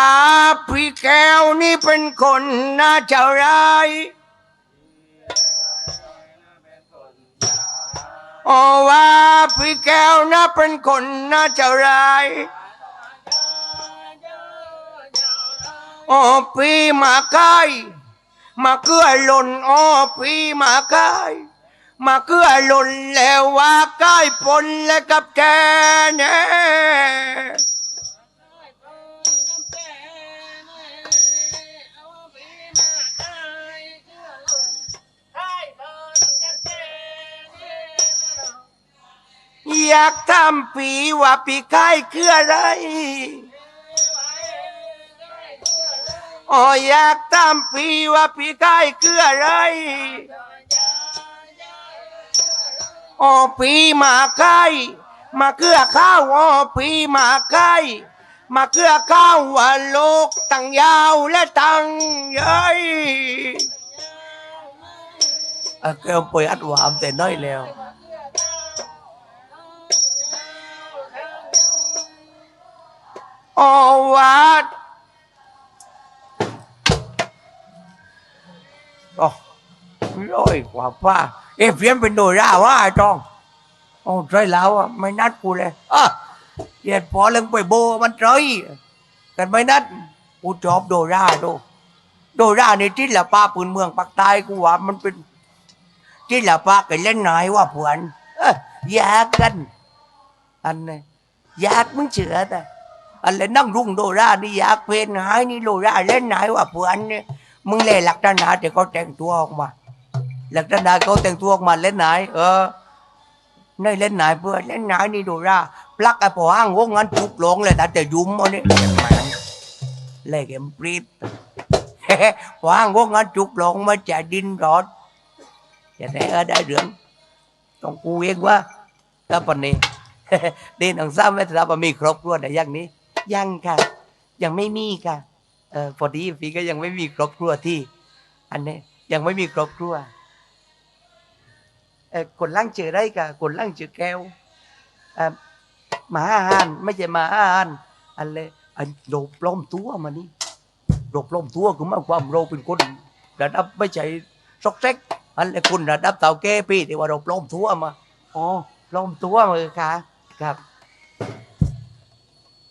าพี่แก้วนี่เป็นคนน่าจะร้ายโอ้ว่าพี่แก้วน่าเป็นคนน่าจะร้ายโอ้พี่มาใกล้มาเกื้อหล่นโอ้พี่มาใกล้มาเกื้อหล่นแล้วว่าใกล้ปนและกับแกแน่ย กทำปีว่าปีกายคืออะไรอ๋ออยากทำปีว่าปีกายคืออะไรอ๋อปีมาใกล้มาเกือข้าวอ๋อปีมาใกล้มาเกือข้าวว่าโลกตั้งยาวและตั้งใหญ่เออเกิมไปอัดหวามแต่น้อยแล้ว โอวัดโอ้ร้อยกว่าป้าเอะเพียนเป็นโดราว่าไอ้จองโอ้ใจแล้วอะไม่นัดกูเลยอะเดียดพอเรื่องไปโบมันใจกันไม่นัดกูชอบโดราโดโดราในที่ละป้าปืนเมืองปากใต้กูว่ามันเป็นที่ละป้ากันเล่นไหนว่าผวนเอ้ยอยากกันอันนี้อยากมึงเชื่อแต่ อะไรนั่งรุ่งโดรานี่อยากเพลงหายนี่โดราเล่นไหนวะเพื่อนเนี่ยมึงเล่นหลักฐานหาแต่เขาแต่งตัวออกมา หลักฐานาเขาแต่งตัวออกมาเล่นไหน เออในเล่นไหนเพื่อนเล่นไหนนี่โดราปลักไอ้พอห้างวงงั้นทุกหลงเลยแต่แต่ยุ่มเอาเนี่ยเล่เกมปรีดพอห้างวงงั้นจุกหลงมาจ่ายดินรอดจะได้เออได้เรื่องต้องกูเองว่าถ้าปนนี้เดินทางซ้ำไม่ทราบว่ามีครอบครัวแต่ยังนี้ ยังค่ะ ยังไม่มีค่ะเออพอดีพี่ก็ยังไม่มีครอบครัวที่ อันนี้ยังไม่มีครอบครัวเออคนล่างเจอได้ค่ะคนล่างเจอแก้วเออหมาอาหารไม่ใช่หมาอาหารอันเลยอันโลปล้อมตัวมานี่โลปล้อมตัวคือหมายความเราเป็นคนระดับไม่ใช่ซอกแซกอันเลยคนระดับเต่าแก่พี่ที่ว่าเราปล้อมตัวมาอ๋อปล้อมตัวมาค่ะครับ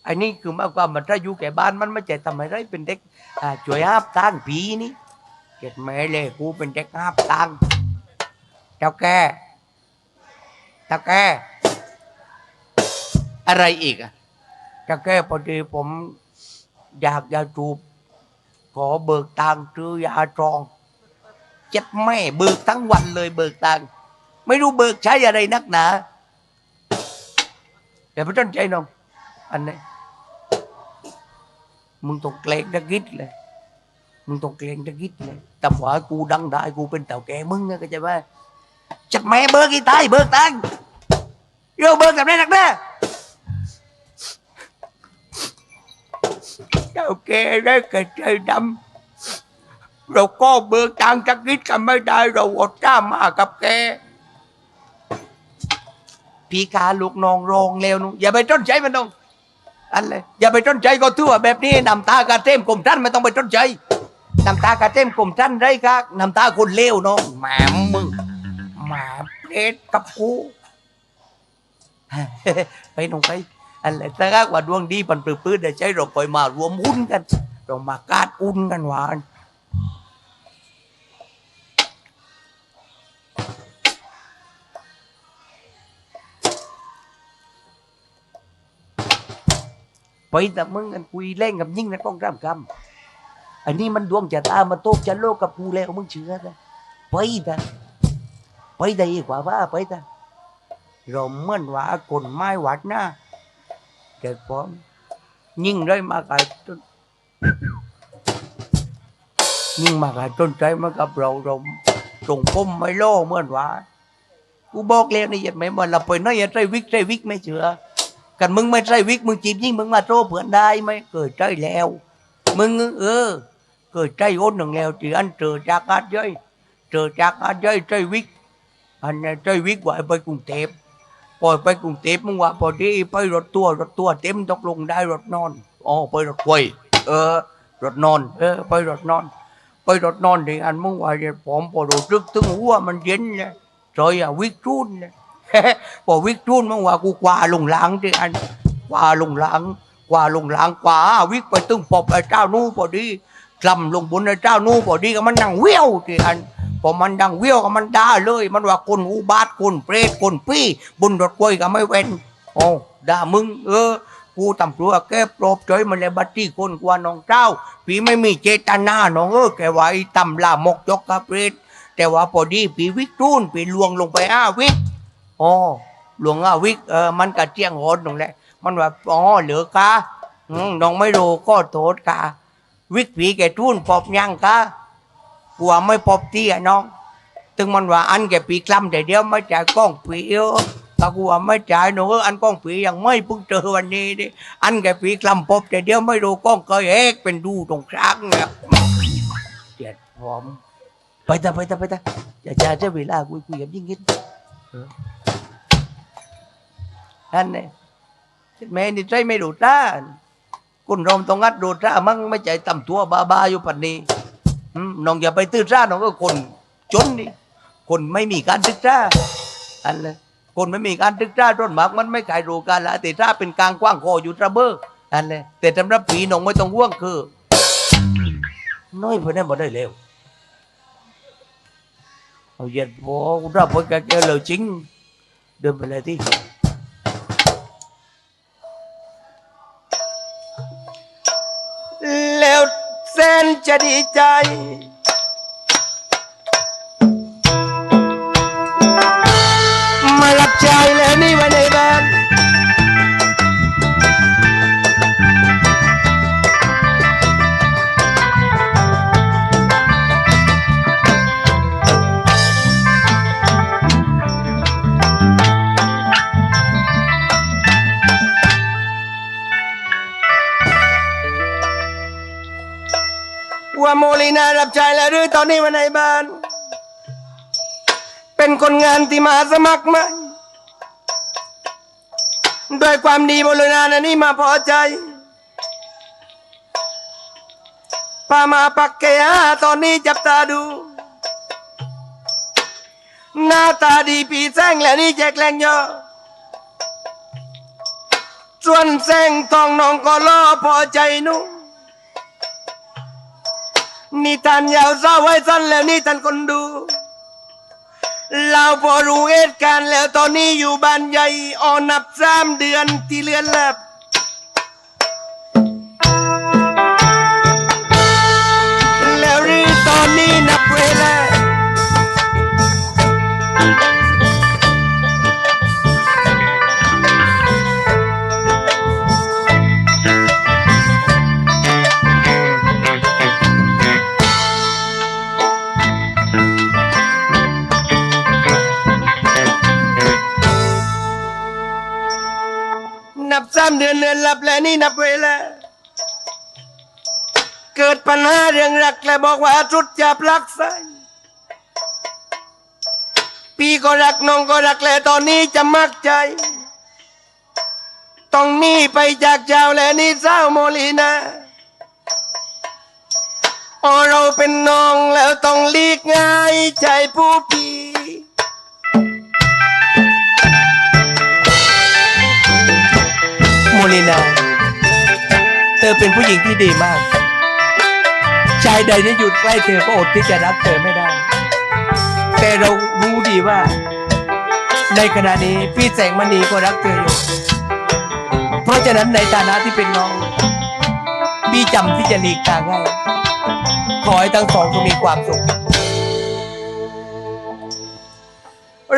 อันนี้คือมายความมันถ้าอยู่แก่บ้านมันไม่ใช่ทำอะไรเป็นเด็กช่วยห้าบตังผีนี่เกิดแม่เลยกูเป็นเด็กห้าบตังเจ้าแก่เจ้าแก่อะไรอีกอะเจ้าแก่พอดีผมอยากยาจูบขอเบิกตังซื้อยาจองเจ็ดแม่เบิกทั้งวันเลยเบิกตังไม่รู้เบิกใช้อะไรนักหนาแต่พระต้นใจน้องอันนี้ มึงต้องเกรงตะกิดเลย มึงต้องเกรงตะกิดเลยแต่ว่ากูดังได้กูเป็นเต่าแก่มึงนะก็จะว่าจัดแม่เบิกอีตายเบิกตังโยเบิกกับได้นักแน่เจ้าแก่ได้กระใจดำเราก็เบิกตังค์ตะกิดกันไม่ได้เราอดจ้ามากับแกพี่กาลูกน้องโรงเลวนุอย่าไปต้นใจมันต้อง อันเลยอย่าไปต้นใจก็ทั่วแบบนี้นำตากาเต้มกลมท่านไม่ต้องไปต้นใจนำตากาเต้มกลมท่านไรครับนำตาคนเลวเน้องแหมมึงหมเอ็ดกับกูไปน้องไปอันเลยถ้าหากว่าดวงดีปันปลื้ดๆเดี๋ยวใจเราคอยมารวมหุ้นกันเรามากาดอุ่นกันหวาน ไปแต่มึงกันคุยเล่นกับยิ่งนะต้องร่ำคำอันนี้มันดวงจะตามาโตบจะโลกกับกูแล้วมึงเชื่อนะไปแต่ไปแต่อีกว่าว่าไปแต่เราเมื่อนว่าคนไม้หวัดหน้าเกิดพร้อมยิ่งได้มากายต้นยิ่งมากายต้นใจมากับเราเราตรงก้มไม่โล่เมื่อนว่ากูบอกแล้วนี่ยัดไม่มาเราไปน้อยใจวิกใจวิกไม่เชื่อ กันมึงไม่ใช่วิกมึงจีบยิ่งมึงมาโตเพื่อนได้ไหมเกิดใจแล้ว มึงเออ เกิดใจอ้นหนึ่งแล้วที่อันเจอจากอาเย้ยเจอจากอาเย้ยใจวิกอันนี้ใจวิกว่าไปกรุงเทพปล่อยไปกรุงเทพมึงว่าพอดีไปรถตัวรถตัวเต็มตกลงได้รถนอนอ๋อไปรถไฟเออ รถนอน เออ ไปรถนอน ไปรถนอนที่อันมึงว่าเดี๋ยวผมพอรู้สึกถึงหัวมันเย็นเลยจอยอะวิกจูนเลย พอวิกจูนมึงว่ากูกว่าลงหลังที่อันกว่าลงหลังกว่าลงหลังกว่าวิกไปตึงปอบไอ้เจ้านู่พอดีกลำลงบนไอ้เจ้านู่พอดีก็มันนั่งเวี้ยวที่อันพอมันดังเวี้ยวก็มันด่าเลย มันว่าคนอุบาทคนเปรตคนปี้บนรถกล้วยก็ไม่เว้นโอ้ด่ามึง เออกูตำรวจแกปลอบใจมันเลยบัตรที่คนกว่าน้องเจ้าพี่ไม่มีเจตนาน้องเออแกว่าไอ้ตำลามกจกกระเปรตแต่ว่าพอดีปีวิกตูนปีลวงลงไปอ้าวิก อ๋อหลวงอาวิกเออมันกะเจียงโหดตรงแหละมันว่าอ๋อเหลือกะอืมน้องไม่รู้ก็โทษกะวิกผีแกทูนปอบยังกะกลัวไม่ปอบที่อะน้องถึงมันว่าอันแกปีกล้ำแต่เดียวไม่จ่ายกล้องปีเออถ้ากูว่าไม่จ่ายหนูอออันกล้องปียังไม่เพิ่งเจอวันนี้ดิอันแกปีกล้ำปบแต่เดียวไม่รู้กล้องก็เอกเป็นดูตรงกลางเนี่ยเจ็ดผมไปตาไปตาไปตาอย่าจ่าจะเวลาคุยคุยกันยิ่งยิ่ง นั่นเนี่ยแม่นี่ใจไม่ดูต้านคุณรมต้องงัดดูต้ามั่งไม่ใจต่ำตัวบาบาอยู่ปันนี้น้องอย่าไปตื้อต้าน้องก็คนจนนี่คนไม่มีการศึกษาอันเลยคนไม่มีการศึกษาต้นหมากมันไม่ขายรูการละแต่ถ้าเป็นกลางกว้างคออยู่ระเบ้ออันเลยแต่สำหรับผีหนองไม่ต้องห่วงคือ น้อยเพื่อนบ่ได้เร็วเอาเย็นพอกูรับไปแกแกเลยจริงเดินไปเลยที่ แล้วเส้นจะดีใจ แล้วหรือตอนไว้ในบ้าน เป็นคนงานที่มาสมัครมาด้วยความดีโมลีนานะนี่มาพอใจพามาปักเกยาตอนนี้จับตาดู หน้าตาดีปีแซงแล้วนี่แจกแรงยอส่วนแซงทองน้องก็ล่อพอใจนุ่ นี่ท่านยาวเศร้าไว้สั้นแล้วนี่ท่านคนดู เราพอรู้เหตุการณ์แล้วตอนนี้อยู่บ้านใหญ่ออนับสามเดือนที่เลือนแลบ นี่นับเวลาเกิดปัญหาเรื่องรักและบอกว่าสุดจะปลักใสพี่ก็รักน้องก็รักและตอนนี้จะมักใจ ต้องหนีไปจากเจ้าและนี่เศร้าโมลีนาโอเราเป็นน้องแล้วต้องลีกง่ายใจผู้พี่โมลินา เธอเป็นผู้หญิงที่ดีมาก ชายใดที่อยู่ใกล้เธอก็อดที่จะรักเธอไม่ได้ แต่เรารู้ดีว่า ในขณะนี้พี่แสงมณีก็รักเธออยู่ เพราะฉะนั้นในฐานะที่เป็นน้องพี่จำที่จะหลีกทางให้ขอให้ทั้งสองจงมีความสุข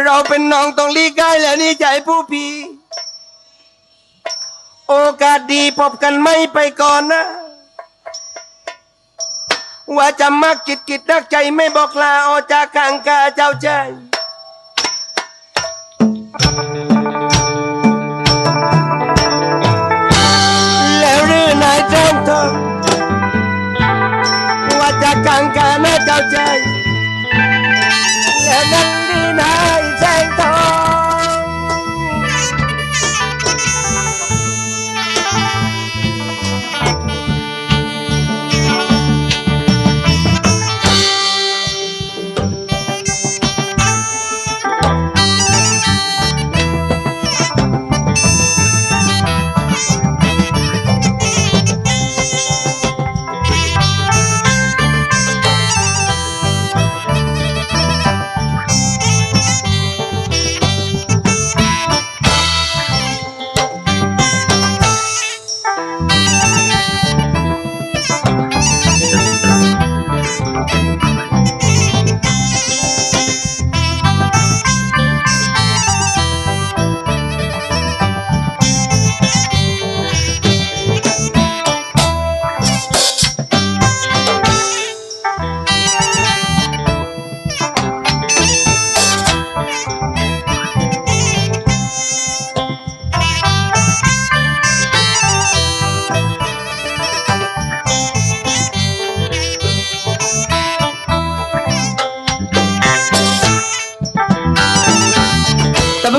เราเป็นน้องต้องหลีกง่ายแล้วนี่ใจผู้พี่ โอกาสดีพบกันไม่ไปก่อนนะ ว่าจะมักจิตกิจรักใจไม่บอกลาออกจากกางกาเจ้าใจแล้วหรือนายแจ้งทองว่าจะกางกาแม่เจ้าใจ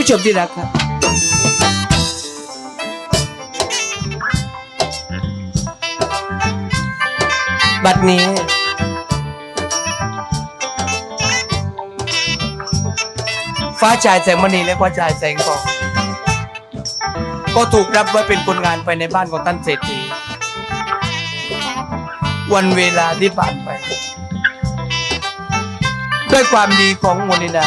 ผู้ชมที่รักครับ บัดนี้ ฟ้าชายแสงมณีและฟ้าชายแสงทองก็ถูกรับไว้เป็นคนงานไปในบ้านของท่านเศรษฐีวันเวลาที่ผ่านไป ด้วยความดีของมนิดา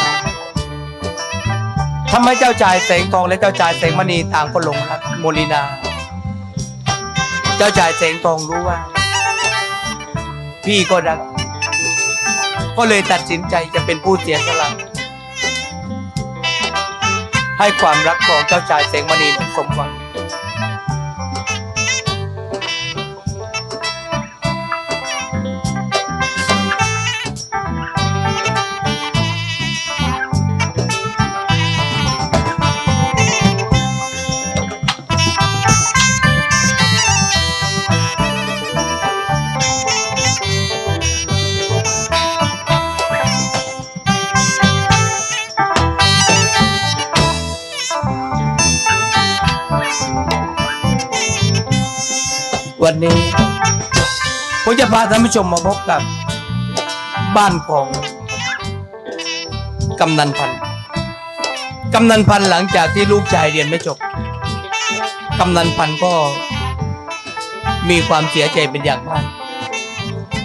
ทำให้เจ้าชายแสงทองและเจ้าชายแสงมณีต่างก็หลงรักโมลินา เจ้าชายแสงทองรู้ว่า พี่ก็รัก ก็เลยตัดสินใจจะเป็นผู้เสียสละให้ความรักของเจ้าชายแสงมณีสมหวัง วันนี้ผมจะพาท่านผู้ชมมาพบกับ บ้านของกำนันพันธ์กำนันพันธ์หลังจากที่ลูกชายเรียนไม่จบกำนันพันธ์ก็มีความเสียใจเป็นอย่างมาก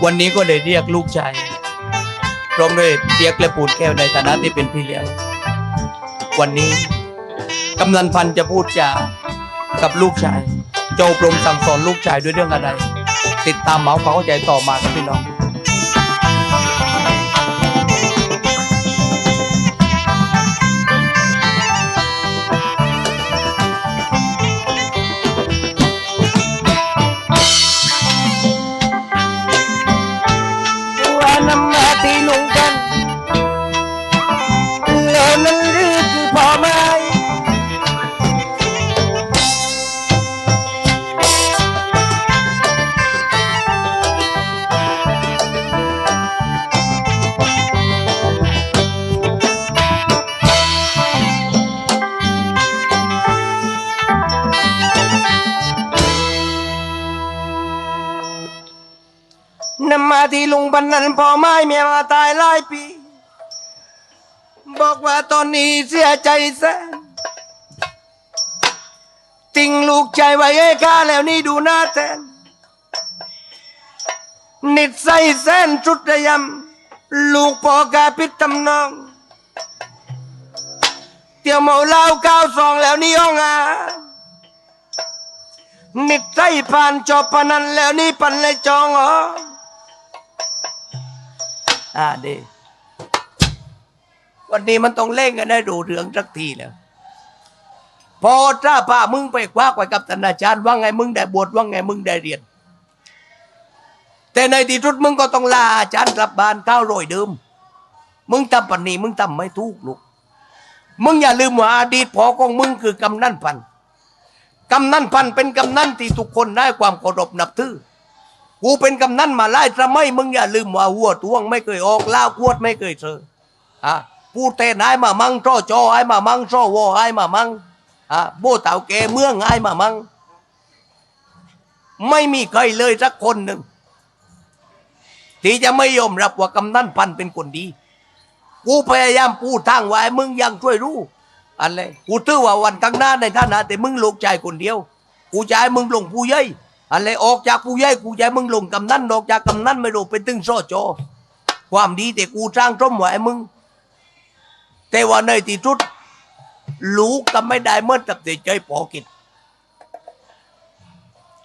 วันนี้ก็เลยเรียกลูกชายพร้อมด้วยเรียกและปูนแก้วในฐานะที่เป็นพี่เลี้ยงวันนี้กำนันพันธ์จะพูดจากับลูกชาย โจปรมสั่งสอนลูกชายด้วยเรื่องอะไร ติดตามเหมาความเข้าใจต่อมาครับพี่น้อง ที่ลุงบันนั้นพ่อไม้เมียมาตายหลายปี บอกว่าตอนนี้เสียใจแสนทิ้งลูกใจไว้ให้ข้าแล้วนี่ดูหน้าแทนนิดใส่แสนจุดระยำลูกพ่อกาพิษตำนอง เตี่ยวเมาเหล้าก้าวซองแล้วนี่ห้องอานิดใจผ่านจอบพนันแล้วนี่ปันเลยจองอ๋อ อ่าดีวันนี้มันต้องเล่นกันได้ดูเรื่องสักทีแล้วพอถ้าป้ามึงไปคว้าไว้กับธนาจารย์ว่าไงมึงได้บวชว่าไงมึงได้เรียน แต่ในที่สุดมึงก็ต้องลาอาจารย์กลับบ้านก้าวโรยเดิม มึงทำปันนี้มึงทำไม่ถูกลูกมึงอย่าลืมว่าอดีตพอของมึงคือกำนันพันกำนันพันเป็นกำนันที่ทุกคนได้ความเคารพนับถือ กูเป็นกำนันมาไล่ทำไมมึงอย่าลืมว่าหัวทวงไม่เคยออกล่าขวดไม่เคยเจออะพูดเตนไอ้มามั่งช่อจอไอ้มามั่งช่อวอไอ้มามั่งอะโบเต่าแกเมืองไอ้มามั่งไม่มีใครเลยสักคนหนึ่งที่จะไม่ยอมรับว่ากำนันพันเป็นคนดี กูพยายามพูดทางไว้มึงยังช่วยรู้อะไรกูถือว่าวันข้างหน้าในฐานะแต่มึงลูกใจคนเดียว กูจะให้มึงลงผู้ใหญ่ อะไรออกจากผู้ใหญ่กูให้มึงลงกำนันออกจากกำนันไม่รู้เป็นตึงโซโจความดีแต่กูสร้างต้มไว้ให้มึง แต่ว่าในที่สุดลูกก็ไม่ได้เมื่อตับเสียใจพอกิน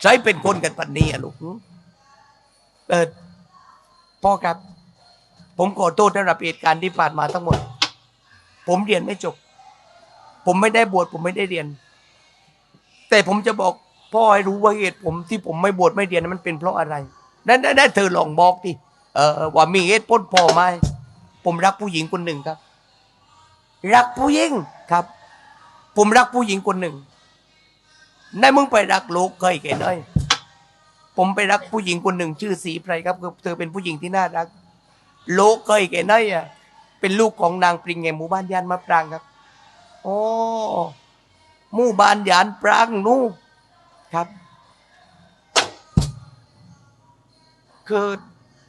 ใช้เป็นคนกันปันนี้อะลูกเออพ่อครับ ผมขอโทษสำหรับเหตุการณ์ที่ผ่านมาทั้งหมด ผมเรียนไม่จบ ผมไม่ได้บวชผมไม่ได้เรียน แต่ผมจะบอก พ่อให้รู้ว่าเหตุผมที่ผมไม่บวชไม่เรียนนั้นมันเป็นเพราะอะไรนั่นได้เธอลองบอกดิเออว่ามีเหตุผลพอไหมผมรักผู้หญิงคนหนึ่งครับ รักผู้หญิงครับ ผมรักผู้หญิงคนหนึ่งนายมึงไปรักโลกเคยแก่น้อยผมไปรักผู้หญิงคนหนึ่งชื่อสีไพรครับคือเธอเป็นผู้หญิงที่น่ารักโลกเคยแก่น้อยอะเป็นลูกของนางปริงแงหมู่บ้านย่านมะปรางครับโอ้หมู่บ้านยานปรางนู่ ครับ คือ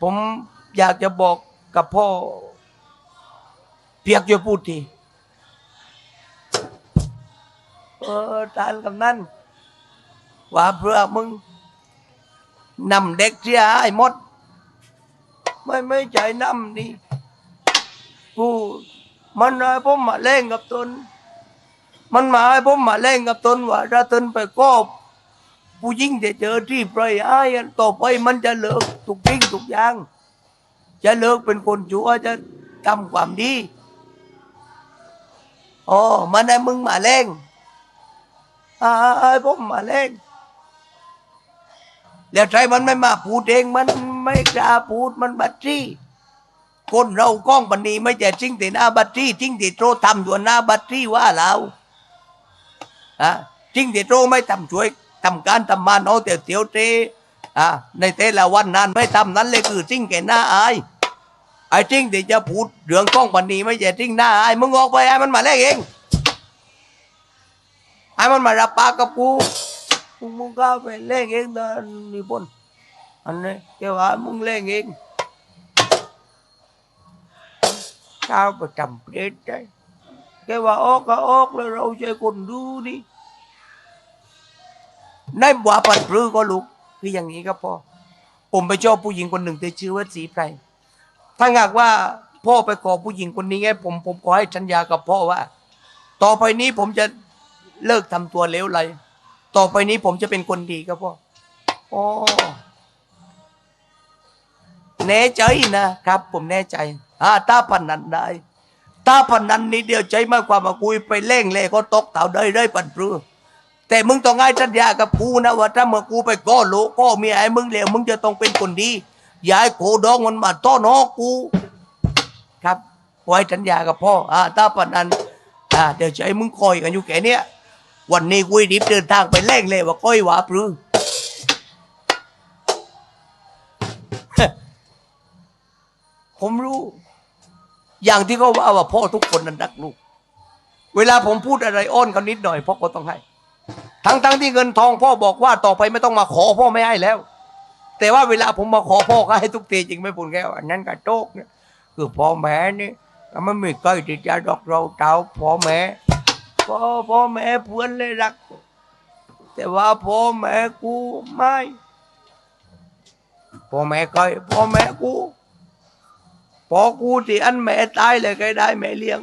ผมอยากจะบอกกับพ่อ เพียกจะพูดทีเออทานกับนั่นว่าเพื่อมึงนำเด็กเสียไอ้หมด ไม่ไม่ใจนำนี่กูมันให้ผมมาเล่นกับตน มันมาให้ผมมาเล่นกับตนว่าถ้าตนไปกอบ ผู้ยิ่งจะเจอที่ปล่อยไอ้ายต่อไปมันจะเลิกทุกทิ้งทุกอย่าง จะเลิกเป็นคนชั่วจะทำความดีอ๋อมันให้มึงมาเล่นอ่าให้ผมมาเล่นแล้วใจมันไม่มาพูดเองมันไม่กล้าพูดมันบัตรจี้คนเราก้องบันนีไม่ใช่จริงแต่หน้าบัตรจี้จริงแต่โตทำอยู่หน้าบัตรจี้ว่าเราอะจริงแต่โตไม่ทำช่วย ทำการทำมาโนเตียวเตียวเตอะในแต่ละวันนั้นไม่ทำนั้นเลยคือจริงแก่หน้าอายไอ้จริงที่จะพูดเรื่องกล้องบันนีไม่ใช่จริงหน้าอายมึงออกไปไอ้มันมาแลกเองไอ้มันมารับปากกับกูมึงมึงก็ไปเล่นเองนะนี่บนอันนี้แกว่ามึงเล่นเองข้าวประจำเพชรใจแกว่าออกก็ออกแล้วเราใช้คนดูนี่ ในบัวปัดปรือก็ลุกคืออย่างนี้ครับพ่อผมไปชอบผู้หญิงคนหนึ่งที่ชื่อว่าสีไพรถ้าหากว่าพ่อไปขอผู้หญิงคนนี้ไงผมผมขอให้สัญญากับพ่อว่า ต่อไปนี้ผมจะเลิกทำตัวเลวไหลต่อไปนี้ผมจะเป็นคนดีครับพ่อโอ้แน่ใจนะครับ ผมแน่ใจอ่าถ้าพันนันได้ถ้าพันันนี้เดียวใจมากกว่ามาคุยไปเล่งเล่ก็ตกเต่าได้ได้ปันปรือ แต่มึงต้องให้สัญญากับกูนะว่าถ้าเมื่อกูไปก้อโลก้อเมียไอ้มึงเลวมึงจะต้องเป็นคนดีอย่าให้โคดองมันมาต้อนอกู ครับไว้สัญญากับพ่ออ่าถ้าพนันอ่าเดี๋ยวใจมึงคอยกันอยู่แค่เนี้ยวันนี้กุยดิบเดินทางไปแล่งเลยว่าก้อยหวาปรือผมรู้ อย่างที่เขาว่าว่าพ่อทุกคนนั้นรักลูก เวลาผมพูดอะไรอ้อนเขานิดหน่อยพ่อก็ต้องให้ ทั้งทั้งที่เงินทองพ่อบอกว่าต่อไปไม่ต้องมาขอพ่อไม่ให้แล้ว แต่ว่าเวลาผมมาขอพ่อก็ให้ทุกทีจริงไม่พูนแก้วอันนั้นกระโจกเนี่ยคือพ่อแม่นี่มันไม่เคยที่จะดอกเราเต้าพ่อแม่พ่อพ่อแม่เพื่อนเลยรัก แต่ว่าพ่อแม่กูไม่พ่อแม่เคยพ่อแม่กูพอกูที่อันแม่ตายเลยแกได้แม่เลี้ยง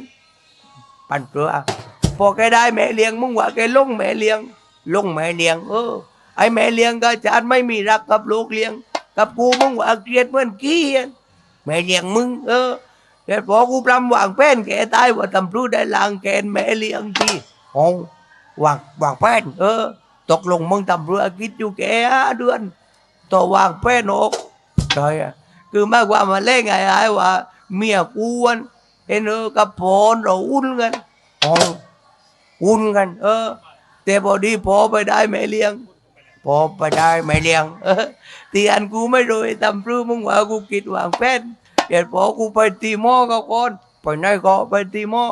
ปันเปลือ พอแกได้แม่เลี้ยงมึงว่าแกลงแม่เลี้ยง ลงแม่เลี้ยงเออไอแม่เลี้ยงก็จานไม่มีรักกับลูกเลี้ยง กับกูมึงว่าเกลียดเหมือนกี้อะแม่เลี้ยงมึง เออแต่พอกูปรำวางแป้นแกตายว่าตำรวจได้ลางแกนแม่เลี้ยงที่โอ้วางวางแป้นเออ ตกลงมึงตำรวจคิดอยู่แกห้าเดือนต่อวางแป้นออกใช่อะคือมากกว่ามาเล่นไงไอ้ว่า เมียกูวันเห็นเออกับพรเราอุ่นกันโอ้ อุ่นกัน เออ แต่พอดีพอไปได้แม่เลี้ยง พอไปได้แม่เลี้ยง เออที่อันกูไม่รวยตำรวจมึงว่ากูคิดวางแป้นเดี๋ยวพอกูไปตีหม้อก็ก่อนไปไหนก็ไปตีหม้อ